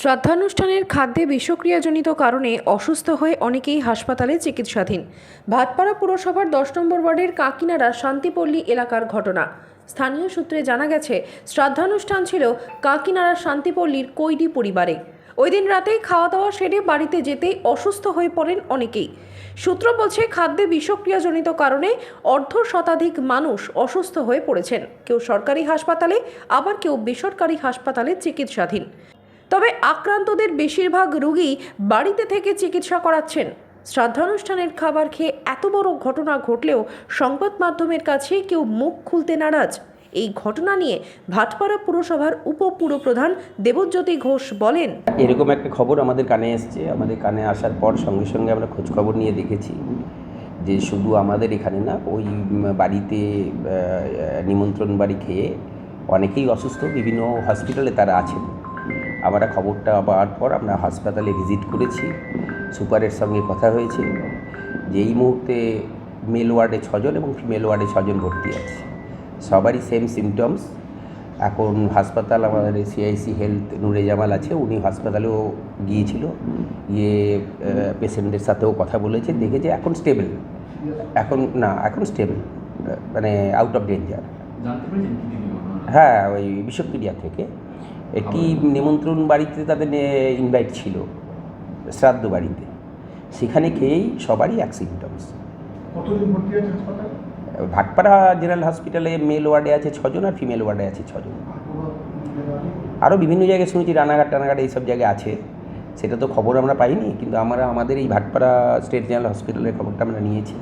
শ্রাদ্ধানুষ্ঠানের খাদ্যে বিষক্রিয়াজনিত কারণে অসুস্থ হয়ে অনেকেই হাসপাতালে চিকিৎসাধীন। ভাটপাড়া পুরসভার দশ নম্বর ওয়ার্ডের কাকিনাড়া শান্তিপল্লী এলাকার ঘটনা। স্থানীয় সূত্রে জানা গেছে, শ্রাদ্ধানুষ্ঠান ছিল কাকিনাড়া শান্তিপল্লীর কৈদি পরিবারে। ওই দিন রাতেই খাওয়া দাওয়া সেরে বাড়িতে যেতেই অসুস্থ হয়ে পড়েন অনেকেই। সূত্র বলছে, খাদ্যে বিষক্রিয়াজনিত কারণে অর্ধ শতাধিক মানুষ অসুস্থ হয়ে পড়েছেন। কেউ সরকারি হাসপাতালে, আবার কেউ বেসরকারি হাসপাতালে চিকিৎসাধীন। তবে আক্রান্তদের বেশিরভাগ রোগী বাড়িতে থেকে চিকিৎসা করাচ্ছেন। শ্রাদ্ধানুষ্ঠানের খাবার খেয়ে এত বড় ঘটনা ঘটলেও সংবাদ মাধ্যমের কাছে কেউ মুখ খুলতে নারাজ। এই ঘটনা নিয়ে ভাটপাড়া পুরসভার উপপুরপ্রধান দেবজ্যোতি ঘোষ বলেন, এরকম একটা খবর আমাদের কানে এসছে। আমাদের কানে আসার পর সঙ্গে সঙ্গে আমরা খোঁজখবর নিয়ে দেখেছি যে শুধু আমাদের এখানে না, ওই বাড়িতে নিমন্ত্রণ বাড়ি খেয়ে অনেকেই অসুস্থ। বিভিন্ন হসপিটালে তারা আছেন। আমরা খবরটা পাওয়ার পর আমরা হাসপাতালে ভিজিট করেছি। সুপারের সঙ্গে কথা হয়েছে যে এই মুহূর্তে মেল ওয়ার্ডে ছজন এবং ফিমেল ওয়ার্ডে ছজন ভর্তি আছে। সবারই সেম সিমটমস এখন হাসপাতাল আমাদের সিআইসি হেলথ নুরে জামাল আছে উনি হাসপাতালেও গিয়েছিল। গিয়ে পেশেন্টদের সাথেও কথা বলেছে দেখেছে এখন স্টেবল এখন না এখন স্টেবল মানে আউট অফ ডেঞ্জার হ্যাঁ ওই বিষক্রিয়া থেকে। একটি নিমন্ত্রণ বাড়িতে তাদের ইনভাইট ছিল শ্রাদ্ধ বাড়িতে। সেখানে খেয়েই সবারই এক সিমটমস ভাটপাড়া জেনারেল হসপিটালে মেল ওয়ার্ডে আছে ছজন আর ফিমেল ওয়ার্ডে আছে ছজন। আরও বিভিন্ন জায়গায় শুনেছি রানাঘাট টানাঘাট এইসব জায়গায় আছে। সেটা তো খবর আমরা পাইনি কিন্তু আমরা আমাদের এই ভাটপাড়া স্টেট জেনারেল হসপিটালের খবরটা আমরা নিয়েছি।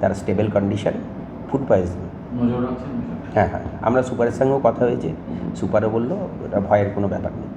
তার স্টেবল কন্ডিশন ফুড পয়জন? হ্যাঁ হ্যাঁ আমরা সুপারের সঙ্গেও কথা হয়েছে। সুপারও বলল ওটা ভয়ের কোনো ব্যাপার নেই।